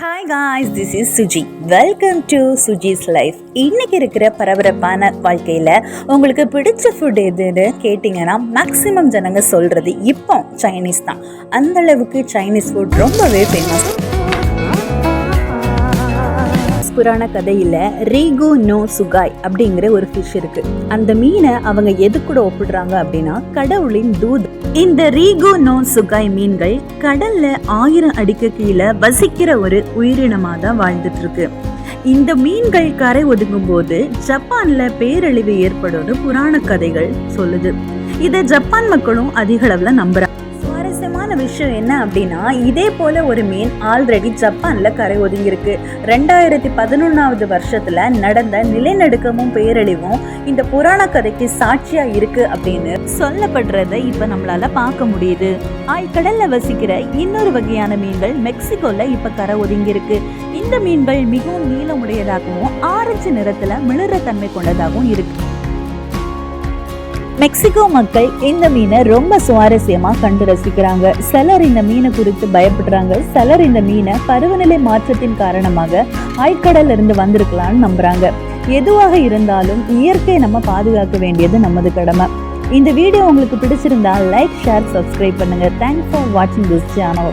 Hi guys this is Suji welcome to Suji's life இன்னைக்கு இருக்கிற பரபரப்பான வாழ்க்கையில் உங்களுக்கு பிடிச்ச ஃபுட் எதுன்னு கேட்டிங்கன்னா மேக்ஸிமம் ஜனங்க சொல்கிறது இப்போ சைனீஸ் தான். அந்தளவுக்கு சைனீஸ் ஃபுட் ரொம்பவே ஃபேமஸ் புராண கதையில் ரீகு நோ சுகாய் அப்படிங்கிற ஒரு ஃபிஷ் இருக்குது அந்த மீனை அவங்க எது கூட ஒப்பிடுறாங்க அப்படின்னா கடவுளின் தூத் இந்த ரீகோ நோ சுகாய் மீன்கள் கடல்ல ஆயிரம் அடிக்கு கீழே வசிக்கிற ஒரு உயிரினமாக தான் வாழ்ந்துட்டு இருக்கு இந்த மீன்கள் கரை ஒதுங்கும் போது ஜப்பான்ல பேரழிவு ஏற்படும் புராண கதைகள் சொல்லுது. இதை ஜப்பான் மக்களும் அதிக அளவுல நம்புறாங்க. சுவாரஸ்யமான விஷயம் என்ன அப்படின்னா இதே போல ஒரு மீன் ஆல்ரெடி ஜப்பான்ல கரை ஒதுங்கியிருக்கு. ரெண்டாயிரத்தி பதினொன்னாவது வருஷத்துல நடந்த நிலநடுக்கமும் பேரழிவும் இந்த புராண கதைக்கு சாட்சியா இருக்கு அப்படின்னு சொல்லப்படுறத இப்ப நம்மளால பார்க்க முடியுது. ஆய்கடல்ல வசிக்கிற இன்னொரு வகையான மீன்கள் மெக்சிகோல இப்ப கரை ஒதுங்கியிருக்கு. இந்த மீன்கள் மிகவும் நீளமுடையதாகவும் ஆரஞ்சு நிறத்துல மிளற தன்மை கொண்டதாகவும் இருக்கு. மெக்சிகோ மக்கள் இந்த மீனை ரொம்ப சுவாரஸ்யமா கண்டு ரசிக்கிறாங்க. சிலர் இந்த மீனை குறித்து பயப்படுறாங்க. சிலர் இந்த மீனை பருவநிலை மாற்றத்தின் காரணமாக ஆழ்கடல்ல இருந்து வந்திருக்கலாம்னு நம்புறாங்க. எதுவாக இருந்தாலும் இயற்கையை நம்ம பாதுகாக்க வேண்டியது நமது கடமை. இந்த வீடியோ உங்களுக்கு பிடிச்சிருந்தா லைக் ஷேர் சப்ஸ்கிரைப் பண்ணுங்க. தேங்க்ஸ் ஃபார் வாட்சிங் திஸ் சேனல்